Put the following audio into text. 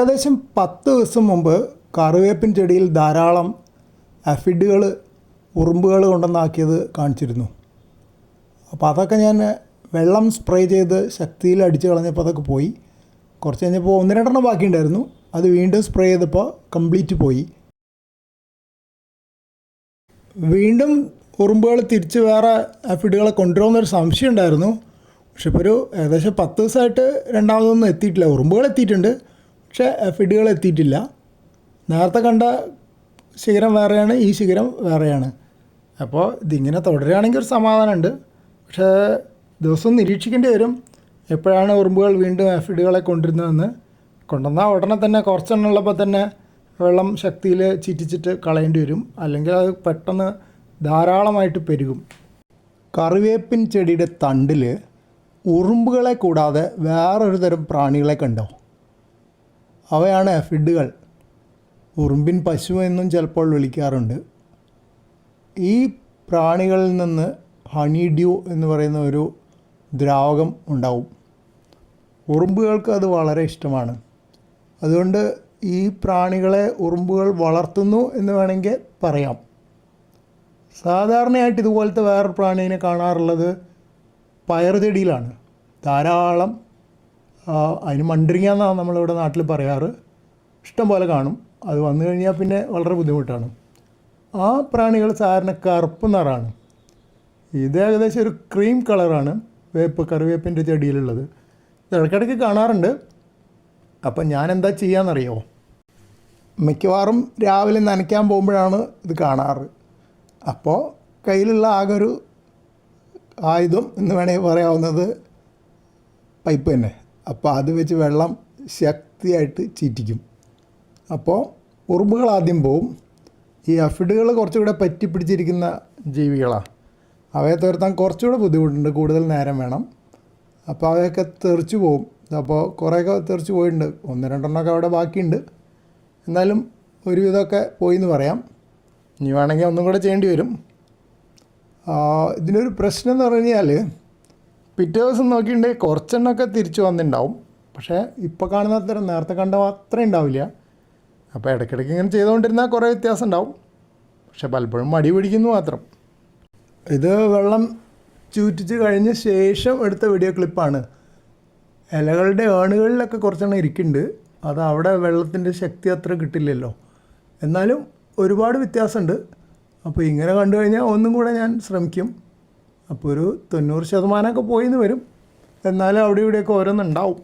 ഏകദേശം പത്ത് ദിവസം മുമ്പ് കറിവേപ്പിൻ ചെടിയിൽ ധാരാളം അഫിഡുകൾ ഉറുമ്പുകൾ കൊണ്ടുവന്നാക്കിയത് കാണിച്ചിരുന്നു. അപ്പോൾ അതൊക്കെ ഞാൻ വെള്ളം സ്പ്രേ ചെയ്ത് ശക്തിയിൽ അടിച്ച് കളഞ്ഞപ്പോൾ അതൊക്കെ പോയി. കുറച്ച് കഴിഞ്ഞപ്പോൾ ഒന്ന് രണ്ടെണ്ണം ബാക്കിയുണ്ടായിരുന്നു. അത് വീണ്ടും സ്പ്രേ ചെയ്തപ്പോൾ കംപ്ലീറ്റ് പോയി. വീണ്ടും ഉറുമ്പുകൾ തിരിച്ച് വേറെ അഫിഡുകളെ കൊണ്ടുവരുമെന്നൊരു സംശയം ഉണ്ടായിരുന്നു പക്ഷെ ഇപ്പോൾ ഒരു ഏകദേശം പത്ത് ദിവസമായിട്ട് രണ്ടാമതൊന്നും എത്തിയിട്ടില്ല. ഉറുമ്പുകൾ എത്തിയിട്ടുണ്ട്. പക്ഷേ ഫിഡുകൾ എത്തിയിട്ടില്ല. നേരത്തെ കണ്ട ശിഖരം വേറെയാണ് ഈ ശിഖരം വേറെയാണ്. അപ്പോൾ ഇതിങ്ങനെ തുടരുകയാണെങ്കിൽ ഒരു സമാധാനമുണ്ട്. പക്ഷേ ദിവസം നിരീക്ഷിക്കേണ്ടി വരും. എപ്പോഴാണ് ഉറുമ്പുകൾ വീണ്ടും എഫിഡുകളെ കൊണ്ടിരുന്നതെന്ന് കൊണ്ടുവന്നാൽ ഉടനെ തന്നെ കുറച്ചെണ്ണം ഉള്ളപ്പോൾ തന്നെ വെള്ളം ശക്തിയിൽ ചിറ്റിച്ചിട്ട് കളയേണ്ടി വരും. അല്ലെങ്കിൽ അത് പെട്ടെന്ന് ധാരാളമായിട്ട് പെരുകും. കറിവേപ്പിൻ ചെടിയുടെ തണ്ടിൽ ഉറുമ്പുകളെ കൂടാതെ വേറൊരു തരം പ്രാണികളെ കണ്ടോ? അവയാണ് എഫിഡുകൾ ഉറുമ്പിൻ പശു എന്നും ചിലപ്പോൾ വിളിക്കാറുണ്ട്. ഈ പ്രാണികളിൽ നിന്ന് ഹണി ഡ്യൂ എന്ന് പറയുന്ന ഒരു ദ്രാവകം ഉണ്ടാവും. ഉറുമ്പുകൾക്ക് അത് വളരെ ഇഷ്ടമാണ്. അതുകൊണ്ട് ഈ പ്രാണികളെ ഉറുമ്പുകൾ വളർത്തുന്നു എന്ന് വേണമെങ്കിൽ പറയാം. സാധാരണയായിട്ട് ഇതുപോലത്തെ വേറൊരു പ്രാണീനെ കാണാറുള്ളത് പയർ ചെടിയിലാണ് ധാരാളം അതിന് മണ്ടിരിങ്ങ എന്നാണ് നമ്മളിവിടെ നാട്ടിൽ പറയാറ്. ഇഷ്ടം പോലെ കാണും. അത് വന്നു കഴിഞ്ഞാൽ പിന്നെ വളരെ ബുദ്ധിമുട്ടാണ്. ആ പ്രാണികൾ സാധാരണ കറുപ്പ് നിറാണ് ഇത് ഏകദേശം ഒരു ക്രീം കളറാണ് വേപ്പ് കറിവേപ്പിന്റെ ചെടിയിലുള്ളത്. ഇടയ്ക്കിടയ്ക്ക് കാണാറുണ്ട്. അപ്പം ഞാൻ എന്താ ചെയ്യാന്നറിയോ? മിക്കവാറും രാവിലെ നനയ്ക്കാൻ പോകുമ്പോഴാണ് ഇത് കാണാറ്. അപ്പോൾ കയ്യിലുള്ള ആകെ ഒരു ആയുധം എന്ന് വേണമെങ്കിൽ പറയാവുന്നത് പൈപ്പ് തന്നെ. അപ്പോൾ അത് വെച്ച് വെള്ളം ശക്തിയായിട്ട് ചീറ്റിക്കും. അപ്പോൾ ഉറുമ്പുകൾ ആദ്യം പോവും. ഈ അഫിഡുകൾ കുറച്ചുകൂടെ പറ്റി പിടിച്ചിരിക്കുന്ന ജീവികളാണ് അവയെ തുരത്താൻ കുറച്ചുകൂടെ ബുദ്ധിമുട്ടുണ്ട്. കൂടുതൽ നേരം വേണം. അപ്പോൾ അവയൊക്കെ തെറിച്ചു പോവും. അപ്പോൾ കുറേയൊക്കെ തെറിച്ചു പോയിട്ടുണ്ട്. ഒന്ന് രണ്ടെണ്ണമൊക്കെ അവിടെ ബാക്കിയുണ്ട്. എന്നാലും ഒരുവിധമൊക്കെ പോയി എന്ന് പറയാം. ഇനി വേണമെങ്കിൽ ഒന്നും കൂടെ ചെയ്യേണ്ടി വരും. ഇതിനൊരു പ്രശ്നം എന്ന് പറഞ്ഞു കഴിഞ്ഞാൽ പിറ്റേ ദിവസം നോക്കിയിട്ടുണ്ടെങ്കിൽ കുറച്ചെണ്ണമൊക്കെ തിരിച്ചു വന്നിട്ടുണ്ടാവും പക്ഷേ ഇപ്പോൾ കാണുന്ന അത്ര നേരത്തെ കണ്ട അത്രയും ഉണ്ടാവില്ല അപ്പോൾ ഇടയ്ക്കിടയ്ക്ക് ഇങ്ങനെ ചെയ്തുകൊണ്ടിരുന്നാൽ കുറേ വ്യത്യാസം ഉണ്ടാവും പക്ഷെ പലപ്പോഴും മടി പിടിക്കുന്നു മാത്രം. ഇത് വെള്ളം ചൂറ്റിച്ച് കഴിഞ്ഞ ശേഷം എടുത്ത വീഡിയോ ക്ലിപ്പാണ്. ഇലകളുടെ ഏണുകളിലൊക്കെ കുറച്ചെണ്ണം ഇരിക്കുന്നുണ്ട് അത് അവിടെ വെള്ളത്തിന്റെ ശക്തി അത്ര കിട്ടില്ലല്ലോ. എന്നാലും ഒരുപാട് വ്യത്യാസമുണ്ട് അപ്പോൾ ഇങ്ങനെ കണ്ടു കഴിഞ്ഞാൽ ഒന്നും കൂടെ ഞാൻ ശ്രമിക്കും. അപ്പോൾ ഒരു തൊണ്ണൂറ് ശതമാനമൊക്കെ പോയിന്ന് വരും. എന്നാലും അവിടെ ഇവിടെയൊക്കെ ഓരോന്നുണ്ടാവും